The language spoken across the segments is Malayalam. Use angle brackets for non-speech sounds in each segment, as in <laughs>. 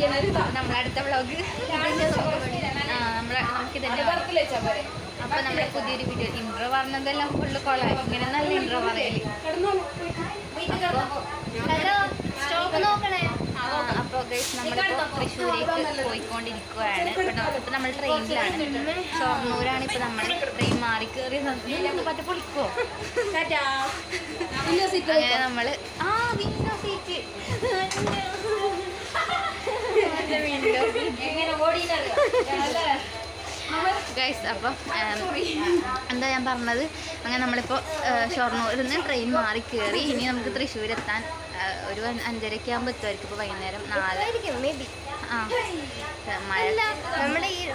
നമ്മളെ അടുത്ത വ്ളോഗ് നമ്മളെ നമുക്കിതന്നെ അപ്പൊ നമ്മുടെ പുതിയൊരു വീഡിയോ ഇൻട്രോ പറഞ്ഞതെല്ലാം ഫുള്ള് കൊള്ളാം ഇങ്ങനെ നല്ല ഇൻട്രോ പറയൽ. ഹലോ സ്റ്റോപ്പ് നോക്കണേ. അപ്പൊ ഗൈസ് നമ്മളിപ്പോ തൃശ്ശൂരേക്ക് പോയിക്കൊണ്ടിരിക്കുകയാണ് ഇപ്പൊ നമ്മൾ ട്രെയിനിലാണ് ഷൊർണൂരാണ് ഇപ്പൊ നമ്മൾ ട്രെയിൻ മാറി കയറി നമുക്ക് പറ്റ പൊളിക്കോ? അങ്ങനെ നമ്മൾ ആ വിൻഡോ സീറ്റ് വിൻഡോ ഗൈസ് അപ്പം എന്താ ഞാൻ പറഞ്ഞത്? അങ്ങനെ നമ്മളിപ്പോൾ ഷൊർണൂരിൽ നിന്ന് ട്രെയിൻ മാറി കയറി ഇനി നമുക്ക് തൃശ്ശൂർ എത്താൻ ആ, ഒരു അഞ്ച- അഞ്ചരയ്ക്ക് ആകുമ്പോൾ എത്തുമായിരിക്കും ഇപ്പോൾ വൈകുന്നേരം നാല്. ആ. മഴ നമ്മുടെ ഈ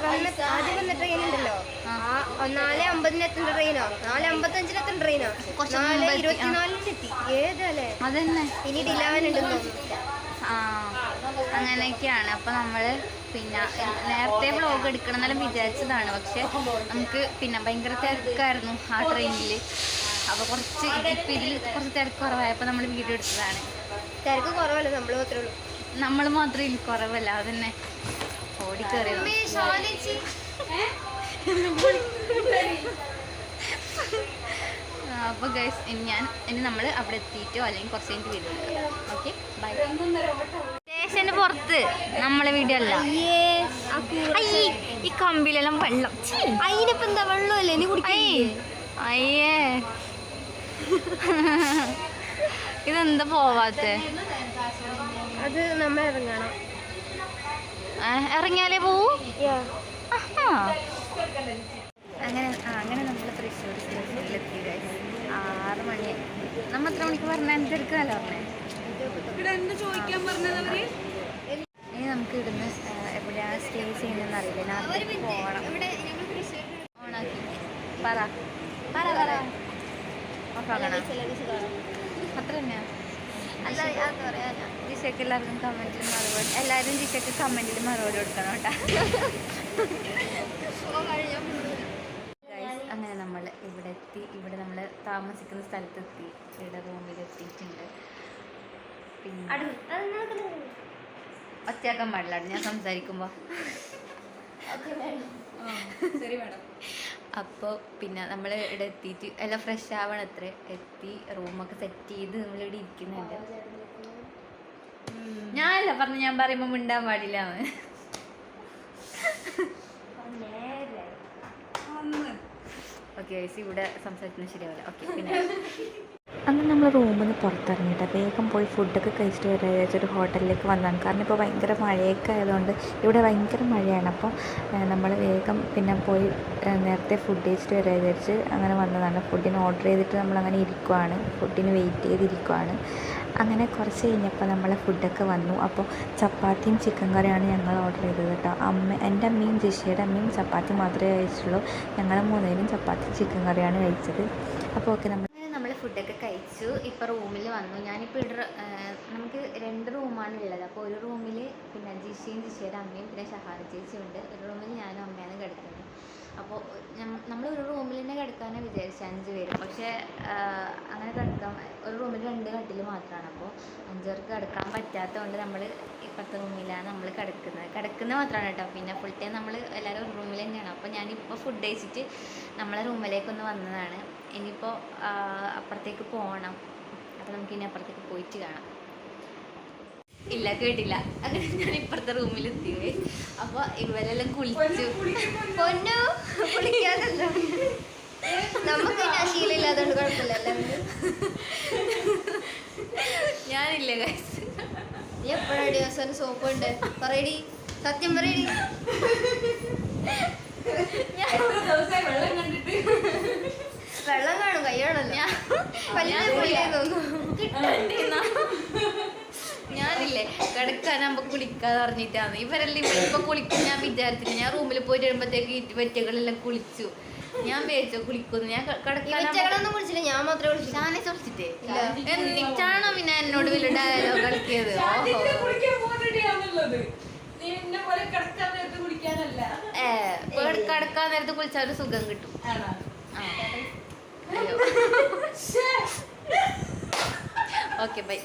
ആദ്യം വന്ന ട്രെയിൻ ഉണ്ടല്ലോ. ആ. നാല് അമ്പതിന് എത്തുന്ന ട്രെയിനോ നാല് അമ്പത്തഞ്ചിന് എത്തുന്ന ട്രെയിനോ നാല് എത്തി. ഇരുപത്തിനാലിന് എത്തി. ഏതല്ലേ അതന്നെ. ഇനി ഡിലാവൻ ഉണ്ടെന്ന് തോന്നുന്നു. ആ. അങ്ങനെയൊക്കെയാണ്. അപ്പോൾ നമ്മൾ പിന്നെ നേരത്തെ വ്ളോഗ് എടുക്കണം എന്നെല്ലാം വിചാരിച്ചതാണ്. പക്ഷെ നമുക്ക് പിന്നെ ഭയങ്കര തിരക്കായിരുന്നു ആ ട്രെയിനിൽ അപ്പോൾ കുറച്ച് ഇപ്പം ഇതിൽ കുറച്ച് തിരക്ക് കുറവായപ്പോൾ നമ്മൾ വീഡിയോ എടുത്തതാണ്. തിരക്ക് കുറവല്ല? നമ്മൾ മാത്രമേ ഉള്ളൂ. നമ്മൾ മാത്രമേ ഇതിൽ കുറവല്ല. അതന്നെ. ഓടിക്കേറിയത്. അപ്പോൾ ഗൈസ് ഇനി ഞാൻ ഇനി നമ്മൾ അവിടെ എത്തിയിട്ടോ? അല്ലെങ്കിൽ കുറച്ച് കഴിഞ്ഞിട്ട് വരുന്നുണ്ട്. ഓക്കെ ബൈ സ്റ്റേഷന് പുറത്ത്. നമ്മളെ വീഡിയോ അല്ല അയ്യേ, ഈ കമ്പിലെല്ലാം വെള്ളം. അതിനിപ്പോ എന്താ വെള്ളമല്ലേ? നീ കുടിക്കേ. അയ്യേ ഇതെന്താ പോവാത്തെ? അത് നമ്മ ഇറങ്ങണം. ഇറങ്ങിയാലേ പോവൂ. അങ്ങനെ അങ്ങനെ നമ്മൾ തൃശ്ശൂർ സ്റ്റേഷനിലെത്തി. ആറ് മണി. നമ്മ എത്ര മണിക്ക് പറഞ്ഞ? എന്തെടുക്കാലോ പറഞ്ഞേ? ഇനി നമുക്ക് ഇവിടുന്ന് ആ, എവിടെയാണ് സ്റ്റേ ചെയ്യുന്നതെന്ന് അറിയില്ല. ജിഷക്ക് പോകണം പറ. പറ പറ. അത്ര തന്നെയാ അല്ല അത് പറയാനാ ജിഷയ്ക്ക് എല്ലാവർക്കും കമന്റിൽ മറുപടി എല്ലാവരും ജിഷയ്ക്ക് കമന്റിൽ മറുപടി കൊടുക്കണം കേട്ടോ. അങ്ങനെ നമ്മൾ ഇവിടെ എത്തി. ഇവിടെ നമ്മൾ താമസിക്കുന്ന സ്ഥലത്തെത്തി. ഇവിടെ റൂമിൽ എത്തിയിട്ടുണ്ട്. പിന്നെ ഒറ്റയാക്കാൻ പാടില്ല. ഞാൻ സംസാരിക്കുമ്പോൾ അപ്പോൾ പിന്നെ നമ്മൾ ഇവിടെ എത്തിയിട്ട് എല്ലാം ഫ്രഷ് ആവണം അത്ര. എത്തി റൂമൊക്കെ സെറ്റ് ചെയ്ത് നമ്മളിവിടെ ഇരിക്കുന്നുണ്ട്. ഞാനല്ല പറഞ്ഞു ഞാൻ പറയുമ്പോൾ മിണ്ടാൻ പാടില്ല ഓക്കെ ഇവിടെ സംസാരിക്കുന്നത് ശരിയാവില്ല. ഓക്കെ പിന്നെ. <laughs> അങ്ങനെ നമ്മൾ റൂമിൽ നിന്ന് പുറത്തിറങ്ങിയിട്ട് വേഗം പോയി ഫുഡൊക്കെ കഴിച്ചിട്ട് വരാൻ ഒരു ഹോട്ടലിലേക്ക് വന്നതാണ്. കാരണം ഇപ്പോൾ ഭയങ്കര മഴയൊക്കെ ആയതുകൊണ്ട് ഇവിടെ ഭയങ്കര മഴയാണ്. അപ്പോൾ നമ്മൾ വേഗം പിന്നെ പോയി നേരത്തെ ഫുഡ് കഴിച്ചിട്ട് വരാൻ വിചാരിച്ച് അങ്ങനെ വന്നതാണ്. ഫുഡിന് ഓർഡർ ചെയ്തിട്ട് നമ്മളങ്ങനെ ഇരിക്കുവാണ്. ഫുഡിന് വെയിറ്റ് ചെയ്തിരിക്കുവാണ്. അങ്ങനെ കുറച്ച് കഴിഞ്ഞപ്പോൾ നമ്മളെ ഫുഡൊക്കെ വന്നു. അപ്പോൾ ചപ്പാത്തിയും ചിക്കൻ കറിയാണ് ഞങ്ങൾ ഓർഡർ ചെയ്തത് കേട്ടോ. അമ്മ എന്റെ അമ്മയും ജിഷയുടെ അമ്മയും ചപ്പാത്തി മാത്രമേ കഴിച്ചുള്ളൂ ഞങ്ങൾ മൂന്നേരും ചപ്പാത്തി ചിക്കൻ കറിയാണ് കഴിച്ചത്. അപ്പോൾ ഓക്കെ നമ്മൾ ഫുഡൊക്കെ കഴിച്ചു. ഇപ്പോൾ റൂമിൽ വന്നു. ഞാനിപ്പോൾ ഇവിടെ നമുക്ക് രണ്ട് റൂമാണ് ഉള്ളത് അപ്പോൾ ഒരു റൂമിൽ പിന്നെ ജിഷയും ജിഷയുടെ അമ്മയും പിന്നെ ഷഹാന ചേച്ചിയും ഉണ്ട്. ഒരു റൂമിൽ ഞാനും അമ്മയാണ് കിടക്കുന്നത് അപ്പോൾ നമ്മൾ ഒരു റൂമിൽ തന്നെ കിടക്കാനാണ് വിചാരിച്ചത് അഞ്ച് പേര്. പക്ഷേ അങ്ങനെ കിടക്കാൻ ഒരു റൂമിൽ രണ്ട് കട്ടിൽ മാത്രമാണ് അപ്പോൾ അഞ്ച് പേർക്ക് കിടക്കാൻ പറ്റാത്തതുകൊണ്ട് നമ്മൾ ഇപ്പോഴത്തെ റൂമിലാണ് നമ്മൾ കിടക്കുന്നത്. കിടക്കുന്നത് മാത്രമാണ് കേട്ടോ. പിന്നെ ഫുൾ ടൈം നമ്മൾ എല്ലാവരും ഒരു റൂമിൽ തന്നെയാണ്. അപ്പോൾ ഞാനിപ്പോൾ ഫുഡ് കഴിച്ചിട്ട് നമ്മളെ റൂമിലേക്കൊന്ന് വന്നതാണ്. ഇനിയിപ്പോൾ അപ്പുറത്തേക്ക് പോകണം അപ്പോൾ നമുക്ക് ഇനി അപ്പുറത്തേക്ക് പോയിട്ട് കാണാം. ഇല്ല കേട്ടില്ല. അങ്ങനെ ഞാൻ ഇപ്പുറത്തെ റൂമിൽ എത്തി അപ്പോൾ ഇവരെല്ലാം കുളിച്ചു. പൊന്നു കുളിക്കാതല്ലോ നമുക്ക് ശീലമില്ലാതുകൊണ്ട് കുഴപ്പമില്ല കുഴപ്പമില്ലല്ലോ. ഞാനില്ല ഗൈസ് നീ എപ്പോഴാടി അവസാനം സോപ്പ് ഉണ്ട് പറയടി. സത്യം പറയടി. വെള്ളം കാണും കയ്യാണല്ലോ ഞാൻ വലിയ പൊളിയാന്ന് കിടക്കാൻ നമ്മ കുളിക്കാന്ന് പറഞ്ഞിട്ടാണ് ഇവരെല്ലാം ഇവിടെ ഇപ്പൊ കുളിക്കും ഞാൻ വിചാരിച്ചില്ല. ഞാൻ റൂമിൽ പോയി വരുമ്പോഴത്തേക്ക് ഈ വെറ്റകളെല്ലാം കുളിച്ചു. ഞാൻ വേച്ചോ കുളിക്കുന്നു ഞാൻ കിടക്കാനൊന്നും കുളിച്ചില്ല. ഞാൻ മാത്രമേ കുളിച്ചു ഞാനെ ചോദിച്ചിട്ടേ എന്നിട്ടാണോ പിന്നെ എന്നോട് വലിയ ഡയലോഗ് കളിക്കിയത് ഏ കിടക്കാൻ നേരത്ത് കുളിച്ചാൽ ഒരു സുഖം കിട്ടും. Okay bye.